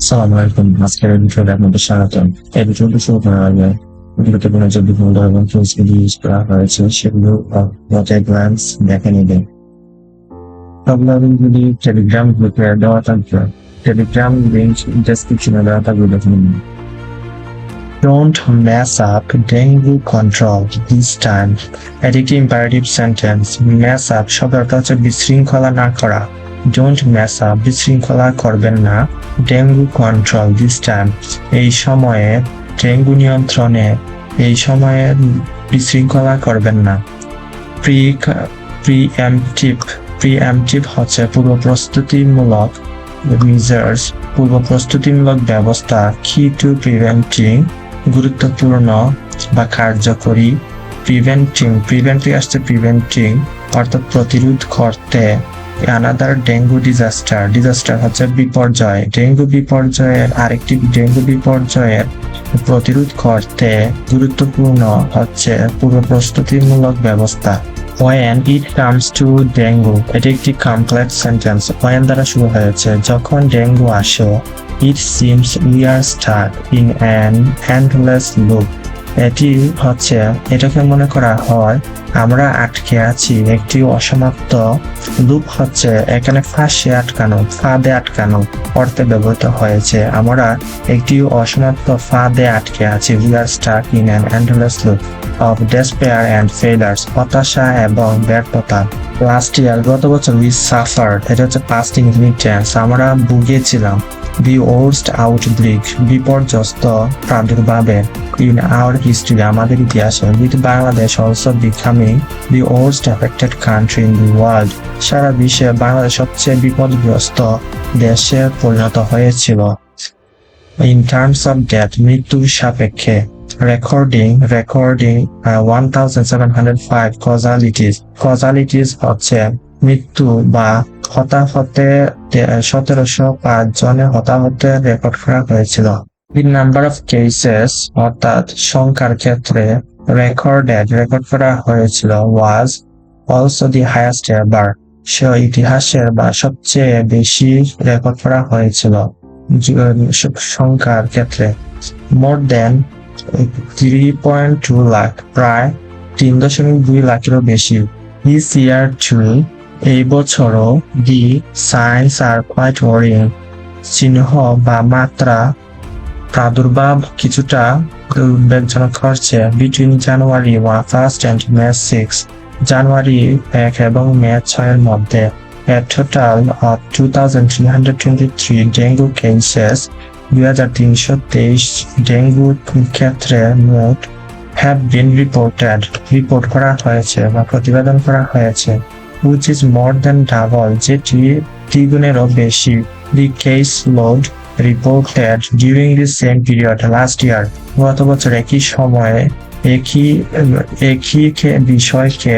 সালাম আলাইকুম। আজকের আপনাদের স্বাগতম। শুরু করার আগে যে বিভিন্ন টুলসগুলি ইউজ করা হয়েছে, সেগুলো নট গ্লান্স দেখে সবগুলি টেলিগ্রাম গ্রুপে দেওয়া থাকবে টেলিগ্রাম লিঙ্ক ডেসক্রিপশনে দেওয়া থাকবে দেখে Don't mess up dengue control this time. এটি. Mess up শব্দ অর্থ হচ্ছে বিশৃঙ্খলা না করা। ডোন্ট মেস আপ বিশৃঙ্খলা করবেন না। ডেঙ্গু কন্ট্রোল দিস টাইম এই সময়ে ডেঙ্গু নিয়ন্ত্রণে, এই সময়ে বিশৃঙ্খলা করবেন না। প্রি প্রিএমটিভ প্রিএমটিভ হচ্ছে পূর্ব প্রস্তুতিমূলক মেজার্স পূর্ব প্রস্তুতিমূলক ব্যবস্থা কি টু প্রিভেন্টিং গুরুত্বপূর্ণ বা কার্যকরী প্রিভেন্টিং প্রিভেন্টিং আসছে প্রিভেন্টিং অর্থাৎ প্রতিরোধ করতে। আনাদার ডেঙ্গু ডিজাস্টার ডিজাস্টার হচ্ছে বিপর্যয়। ডেঙ্গু বিপর্যয়ের আরেকটি ডেঙ্গু বিপর্যয়ের প্রতিরোধ করতে গুরুত্বপূর্ণ হচ্ছে পূর্ব প্রস্তুতিমূলক ব্যবস্থা। When it comes to dengue এটি একটি কমপ্লেক্স সেন্টেন্স ওয়েন দ্বারা শুরু হয়েছে। যখন ডেঙ্গু আসে it seems we are start in an endless loop এটি হচ্ছে, এটাকে মনে করা হয়, আমরা আটকে আছি একটি অসমাপ্ত লুপ হচ্ছে, এখানে ফাঁসে আটকানো, ফাঁদে আটকানো অর্থে ব্যবহৃত হয়েছে। আমরা একটি অসমাপ্ত ফাঁদে আটকে আছি। We are stuck in an endless loop of despair and failures হতাশা এবং ব্যর্থতা। লাস্ট ইয়ার গত বছর উই সাফার এটা হচ্ছে পাস্ট ইনগ্রিডিয়েন্টস আমরা ভুগিয়েছিলাম দি ওর্স্ট আউটব্রিক বিপর্যস্ত, প্রাদুর্ভাবে ইন আওয়ার হিস্ট্রি আমাদের ইতিহাসে with Bangladesh also becoming the worst affected country in the world সারা বিশ্বে বাংলাদেশ সবচেয়ে বিপদগ্রস্ত দেশে পরিণত হয়েছিল। ইন টার্মস অফ ডেথ মৃত্যুর সাপেক্ষে thousand seven hundred five casualties casualties হচ্ছে মৃত্যু বা হতাহতে সতেরোশো পাঁচ জনে হতাহতে রেকর্ড করা হয়েছিল। নাম্বার অফ কেসেস, অর্থাৎ সংখ্যার ক্ষেত্রে রেকর্ডেড রেকর্ড করা হয়েছিল was also the highest ever say ইতিহাসের বা সবচেয়ে বেশি রেকর্ড করা হয়েছিল সংখ্যার ক্ষেত্রে। More than three point two lakh, প্রায় তিন দশমিক দুই লাখেরও বেশি। দিস ইয়ার টু এই বছরও the signs are quite worrying চিহ্ন বা মাত্রা প্রাদুর্ভাব কিছুটা উদ্বেগজনক হচ্ছে between January one first and May six জানুয়ারি এক এবং মে ছয়ের মধ্যে। a total of 2,323 dengue cases দুই হাজার তিনশো তেইশ ডেঙ্গু ক্ষেত্রে মোট হ্যাভ বিন রিপোর্টেড রিপোর্ট করা হয়েছে বা প্রতিবেদন করা হয়েছে। Which is more than double যেটি দ্বিগুণেরও বেশি the case load reported during the same period last year গত বছর একই সময়ে একই একই বিষয়কে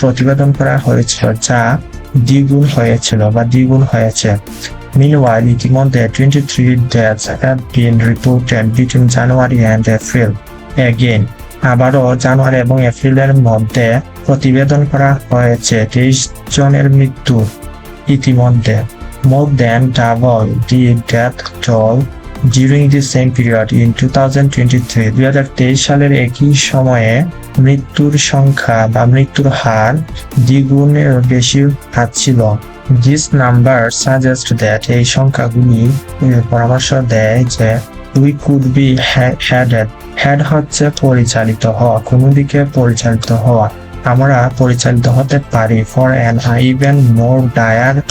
প্রতিবেদন করা হয়েছিল যা দ্বিগুণ হয়েছিল বা দ্বিগুণ হয়েছে Meanwhile, ইতিমধ্যে 23 deaths have been reported between January and April. Again, আবারও জানুয়ারি এবং এপ্রিলের মধ্যে প্রতিবেদন করা হয়েছে তেইশ জনের মৃত্যু ইতিমধ্যে। More than double the death toll during the same period in two thousand twenty three দুই হাজার তেইশ সালের একই সময়ে মৃত্যুর সংখ্যা বা মৃত্যুর হার দ্বিগুণের বেশি ছিল। দিস নাম্বার সাজেস্ট দ্যাট এই সংখ্যাগুলি পরামর্শ দেয় যে we could be headed head হচ্ছে পরিচালিত হওয়া, কোনো দিকে পরিচালিত হওয়া। আমরা পরিচালিত হতে পারি। For an even more dire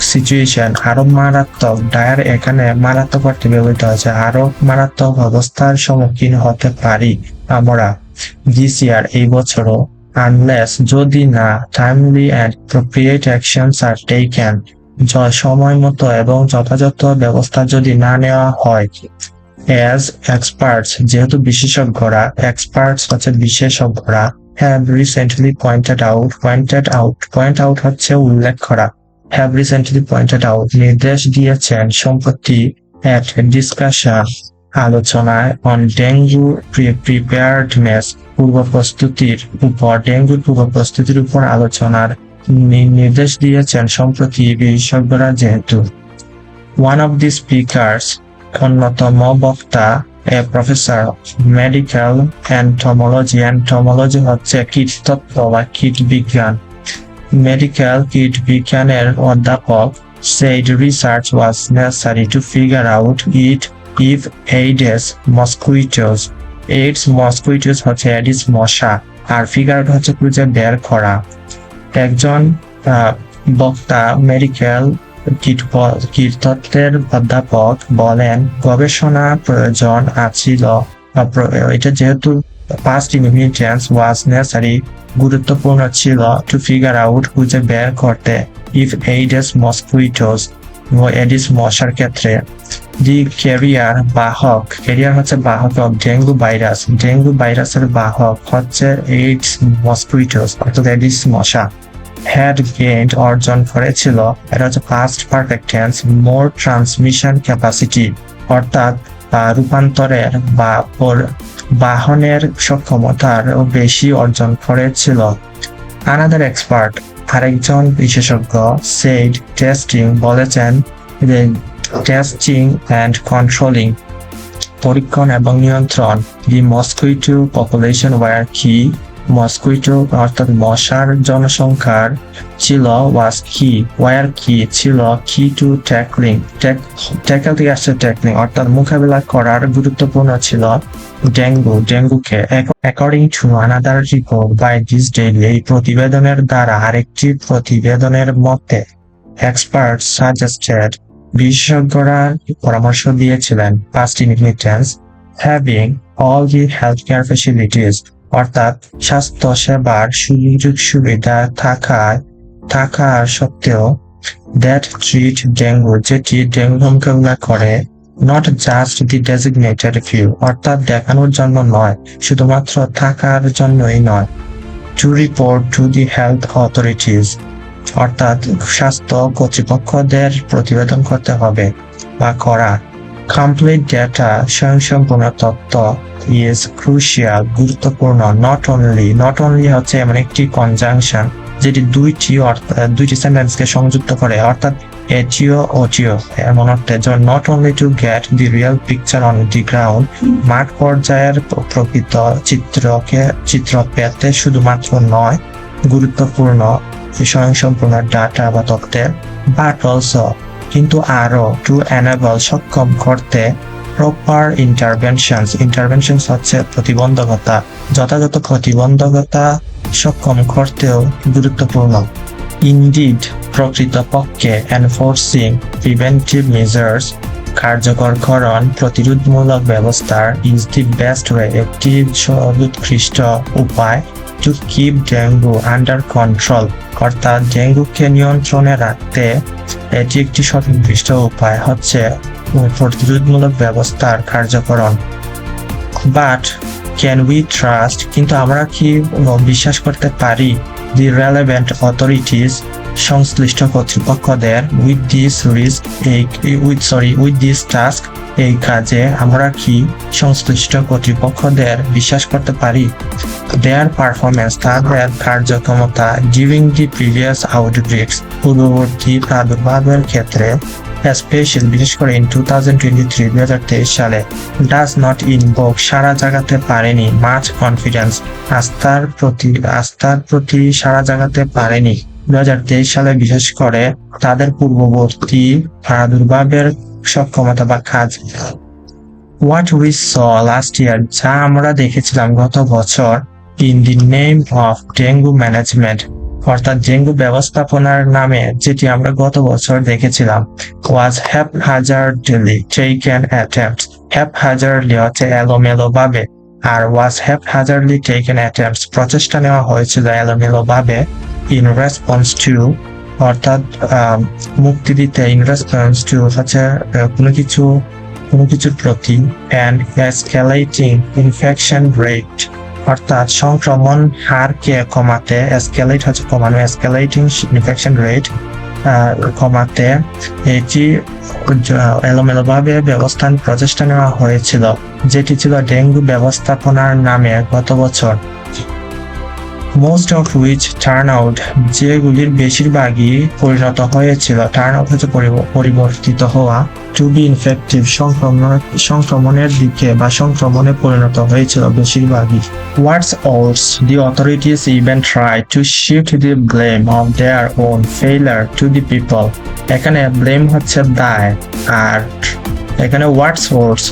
situation আরও মারাত্মক। ডায়ার এখানে মারাত্মক অর্থে ব্যবহৃত হয়েছে। আরও মারাত্মক অবস্থার সম্মুখীন হতে পারি আমরা। দিস ইয়ার এই বছরও আনলেস যদি না timely and appropriate actions are taken সময় মতো এবং যথাযথ ব্যবস্থা যদি না নেওয়া হয়। অ্যাজ এক্সপার্টস যেহেতু বিশেষজ্ঞরা এক্সপার্টস হচ্ছে বিশেষজ্ঞরা have recently pointed out pointed out point out হচ্ছে উল্লেখ করা। হ্যাভ রিসেন্টলি পয়েন্টেড আউট নির্দেশ দিয়েছেন সম্পত্তি এক ডিসকাশন আলোচনায় অন ডেঙ্গু প্রিপেয়ার্ডনেস পূর্ব প্রস্তুতির উপর ডেঙ্গুর পূর্ব প্রস্তুতির উপর আলোচনার নির্দেশ দিয়েছেন সম্প্রতি বিশেষজ্ঞরা যেহেতু। ওয়ান অফ দি স্পিকার্স অন্যতম বক্তা প্রফেসর মেডিকেল অ্যান্টমোলজি অ্যান্টমোলজি হচ্ছে কীটতত্ত্ব বা কীট বিজ্ঞান। মেডিকেল কীট বিজ্ঞানের অধ্যাপক said research was necessary to figure out it if Aedes mosquitoes, AIDS mosquitoes হচ্ছে Aedes মশা, আর ফিগার হচ্ছে খুঁজে বের করা। একজন বক্তা মেডিকেল কীটতত্ত্বের অধ্যাপক বলেন গবেষণা প্রয়োজন আছিল। এটা যেহেতু পাস্ট ইমিগ্রেন্স ওয়াজ নেসারি গুরুত্বপূর্ণ ছিল টু ফিগার আউট খুঁজে বের করতে। ইফ এইডেস মসকুইটোস এডিস মশার ক্ষেত্রে, দি ক্যারিয়ার বাহক, ক্যারিয়ার হচ্ছে বাহক অফ ডেঙ্গু ভাইরাস। ডেঙ্গু ভাইরাসের বাহক হচ্ছে এইডস মসকুইটোস অর্থাৎ এডিস মশা। হ্যাড গেইনড অর্জন করেছিল। এটা হচ্ছে past perfect tense more transmission capacity অর্থাৎ রূপান্তরের বা বাহনের সক্ষমতার বেশি অর্জন করেছিল। আনাদার এক্সপার্ট আরেকজন বিশেষজ্ঞ সেইড টেস্টিং বলেছেন যে টেস্টিং অ্যান্ড কন্ট্রোলিং পরীক্ষণ এবং নিয়ন্ত্রণ দি মস্কুইটো পপুলেশন ওয়ার কি মস্কুইটো অর্থাৎ মশার জনসংখ্যার ছিল ওয়াজ কি ওয়ার কি ছিল কি টু ট্যাকলিং ট্যাকল থেকে আসছে ট্যাকলিং অর্থাৎ মোকাবিলা করার গুরুত্বপূর্ণ ছিল dengue, ডেঙ্গুকে according to another report by this daily এই প্রতিবেদনের দ্বারা আরেকটি প্রতিবেদনের মতে এক্সপার্ট সাজেস্টেড বিশেষজ্ঞরা পরামর্শ দিয়েছিলেন past ingredients having all the health care facilities অর্থাৎ স্বাস্থ্য সেবার সুযোগ সুবিধা থাকায় থাকা সত্ত্বেও দ্যাট ট্রিট ডেঙ্গু যেটি ডেঙ্গু মোকাবিলা করে not just the designated few অর্থাৎ দেখানোর জন্য নয়, শুধুমাত্র থাকার জন্যই নয় to report to the health authorities অর্থাৎ স্বাস্থ্য কর্তৃপক্ষদের প্রতিবেদন করতে হবে বা করা। কমপ্লিট ডেটা স্বয়ংসম্পূর্ণ তথ্য ইজ ক্রুশিয়াল গুরুত্বপূর্ণ নট অনলি নট অনলি হচ্ছে এমন একটি কনজাংশন যেটি দুইটি দুইটি সেন্টেন্সকে সংযুক্ত করে, অর্থাৎ এটিও ওটিও, এমন অর্থে not only to get the real picture on the ground মাঠ পর্যায়ের প্র- প্রকৃত চিত্রকে, চিত্র পেতে শুধুমাত্র নয়, গুরুত্বপূর্ণ, স্বয়ংসম্পূর্ণ ডাটা বা তথ্যের বাট অলসো কিন্তু আরও টু এনেবল সক্ষম করতে প্রপার ইন্টারভেনশনস ইন্টারভেনশনস হচ্ছে প্রতিবন্ধকতা, যথাযথ প্রতিবন্ধকতা সক্ষম করতেও গুরুত্বপূর্ণ। ইনডিড প্রকৃতপক্ষে এনফোর্সিং প্রিভেন্টিভ মেজার্স কার্যকরকরণ প্রতিরোধমূলক ব্যবস্থার ইজ দি বেস্ট ওয়ে একটি সর্বোৎকৃষ্ট উপায়। To keep dengue under control অর্থাৎ ডেঙ্গুকে নিয়ন্ত্রণে রাখতে এটি একটি সর্বোৎকৃষ্ট উপায় হচ্ছে প্রতিরোধমূলক ব্যবস্থার কার্যকরণ। বাট ক্যান উই ট্রাস্ট কিন্তু আমরা কি বিশ্বাস করতে পারি? দি রেলেভেন্ট অথরিটিস সংশ্লিষ্ট কর্তৃপক্ষদের with this risk with sorry with this task এই কাজে আমরা কি সংশ্লিষ্ট কর্তৃপক্ষদের বিশ্বাস করতে পারি? দেয়ার পারফরমেন্স তাদের কার্যক্ষমতা ডিউরিং দি প্রিভিয়াস আউটব্রেকস পূর্ববর্তী প্রাদুর্ভাবের ক্ষেত্রে স্পেশাল বিশেষ করে ইন টু থাউজেন্ড টোয়েন্টি সালে ডাজ নট ইন ইনভোক সারা জাগাতে পারেনি মাছ কনফিডেন্স আস্থার প্রতি আস্থার প্রতি সারা জাগাতে পারেনি। দু হাজার তেইশ সালে বিশেষ করে তাদের পূর্ববর্তী প্রাদুর্ভাবের সক্ষমতা বা কাজ। What we saw last year যা আমরা দেখেছিলাম গত বছর in the name of dengue management অর্থাৎ ডেঙ্গু ব্যবস্থাপনার নামে যেটি আমরা গত বছর দেখেছিলাম ওয়াজ হ্যাপ হাজারলি টেকেন অ্যাটেম্পট হ্যাপ হাজারলি হচ্ছে এলোমেলো ভাবে আর ওয়াজ হ্যাপ হাজারলি টেকেন অ্যাটেম্পটস প্রচেষ্টা নেওয়া হয়েছিল এলোমেলো ভাবে ইন রেসপন্স টু অর্থাৎ মুক্তি দিতে ইন রেসপন্স টু হচ্ছে কোনো কিছু, কোনো কিছুর প্রতি অ্যান্ড এসকেলেটিং ইনফেকশন রেট অর্থাৎ সংক্রমণ হারকে কমাতে এসকেলেট হচ্ছে কমানো এসকেলেটিং ইনফেকশন রেট কমাতে এটি এলোমেলোভাবে ব্যবস্থান, প্রচেষ্টা নেওয়া হয়েছিল, যেটি ছিল ডেঙ্গু ব্যবস্থাপনার নামে গত বছর। Most of which turn out যেগুলির বেশিরভাগই পরিণত হয়েছিল টার্ন আউট হচ্ছে পরিবর্তিত হওয়া টু বি ইনফেক্টিভ সংক্রমণ, সংক্রমণের দিকে বা সংক্রমণে পরিণত হয়েছিল বেশিরভাগই। What's also the authorities even try to shift the blame of their own failure to the people এখানে ব্লেম হচ্ছে দায়, আর এখানে ওয়ার্ডস ওয়ার্ডস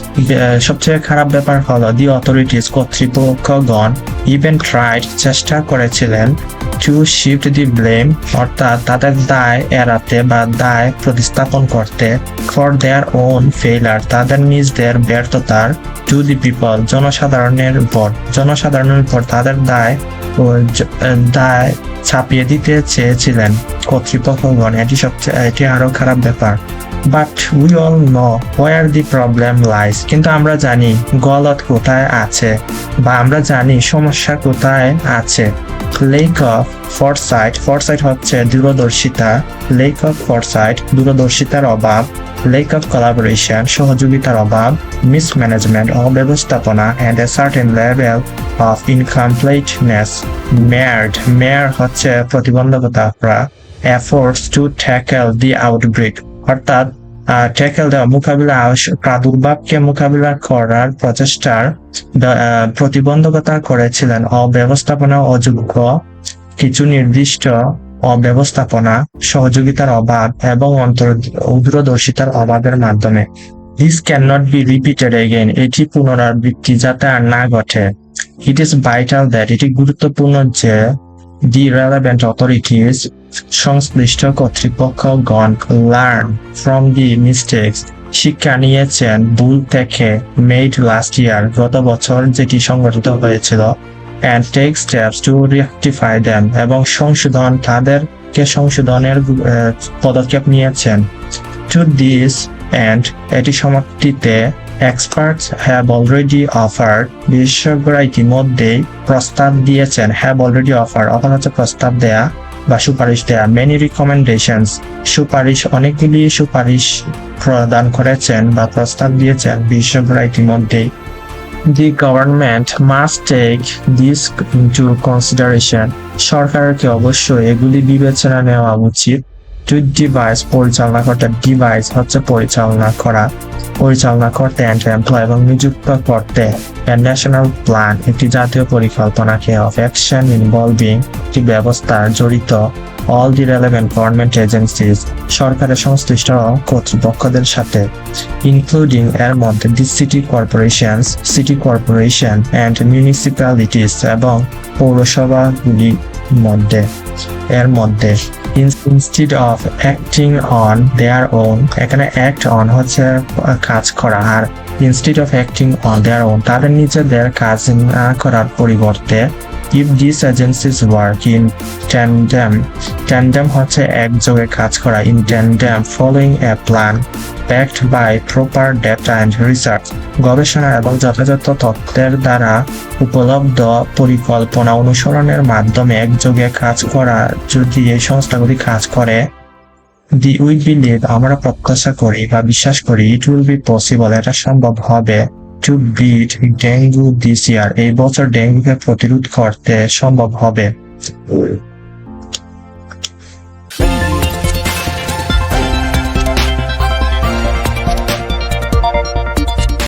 সবচেয়ে খারাপ ব্যাপার হলো দি অথরিটিস কর্তৃপক্ষগণ ইভেন ট্রাইড চেষ্টা করেছিলেন টু শিফট দি ব্লেম অর্থাৎ তাদের দায় এড়াতে বা দায় প্রতিস্থাপন করতে ফর দেয়ার ওন ফেইলার তাদের নিজদের ব্যর্থতার টু দি পিপল জনসাধারণের উপর জনসাধারণের উপর তাদের দায় ও দায় ছাপিয়ে দিতে চেয়েছিলেন কর্তৃপক্ষগণ। এটি সবচেয়ে এটি আরও খারাপ ব্যাপার। But we all know where the problem lies কিন্তু আমরা জানি গলত কোথায় আছে, বা আমরা জানি সমস্যা কোথায় আছে। লেক অফ ফরসাইট ফরসাইট হচ্ছে দূরদর্শিতা। লেক অফ ফরসাইট দূরদর্শিতার অভাব। লেক অফ কোলাবোরেশন সহযোগিতার অভাব। Mismanagement অব্যবস্থাপনা and a certain level of incompleteness mired mire হচ্ছে প্রতিবন্ধকতা efforts to tackle the outbreak অর্থাৎ ট্যাকেল দেওয়া মোকাবিলা প্রাদুর্ভাবকে মোকাবিলা করার প্রচেষ্টার প্রতিবন্ধকতা করেছিলেন। অব্যবস্থাপনা অযোগ্য, কিছু নির্দিষ্ট অব্যবস্থাপনা সহযোগিতার অভাব এবং অন্তর দূরদর্শিতার অভাবের মাধ্যমে। This can not be repeated again এটি পুনরাবৃত্তি যাতে আর না ঘটে। ইট ইজ ভাইটাল দ্যাট এটি গুরুত্বপূর্ণ যে দি রেলেভেন্ট অথরিটিজ সংশ্লিষ্ট কর্তৃপক্ষগণ লার্ন ফ্রম দি মিস্টেক্স শিক্ষা নিয়েছেন ভুল থেকে মেড লাস্ট ইয়ার গত বছর যেটি সংঘটিত হয়েছিল and take steps to rectify them এবং সংশোধন তাদেরকে সংশোধনের পদক্ষেপ নিয়েছেন। টু দিস অ্যান্ড এটি সমাপ্তিতে এক্সপার্টস হ্যাভ অলরেডি অফার বিশেষজ্ঞরা ইতিমধ্যেই প্রস্তাব দিয়েছেন হ্যাভ অলরেডি অফার অফার হচ্ছে প্রস্তাব দেয়া বা সুপারিশ দেয়া মেনি রিকমেন্ডেশনস সুপারিশ, অনেকগুলি সুপারিশ প্রদান করেছেন বা প্রস্তাব দিয়েছেন, বিশেষজ্ঞরা ইতিমধ্যেই। The government must take this into consideration সরকারকে অবশ্যই এগুলি বিবেচনা নেওয়া উচিত। টু ডিভাইস পরিচালনা করতে ডিভাইস হচ্ছে পরিচালনা করা। পরিচালনা করতে এমপ্লয় এবং নিযুক্ত করতে। ন্যাশনাল প্ল্যান একটি জাতীয় পরিকল্পনাকে অফ অ্যাকশন ইনভলভিং একটি ব্যবস্থা জড়িত। All the relevant government agencies সরকারের সংশ্লিষ্ট কর্তৃপক্ষদের সাথে, ইনক্লুডিং এর মধ্যে the city corporations, city corporation and municipalities এবং পৌরসভাগুলির মধ্যে, এর মধ্যে instead of acting on their own এখানে অ্যাক্ট অন হচ্ছে কাজ করা, আর instead of acting on their own তাদের নিজেদের কাজ করার পরিবর্তে if this agencies work in tandem tandem হচ্ছে একযোগে কাজ করা in tandem following a plan backed by proper data and research গবেষণা এবং যথাযথ তথ্যের দ্বারা উপলব্ধ পরিকল্পনা অনুসরণের মাধ্যমে একযোগে কাজ করা যদি এই সংস্থাগুলি কাজ করে দি উই বিলিভ আমরা প্রত্যাশা করি বা বিশ্বাস করি ইট উইল বি পসিবল এটা সম্ভব হবে। To beat dengue this year এই বছর ডেঙ্গুকে প্রতিরোধ করতে সম্ভব হবে।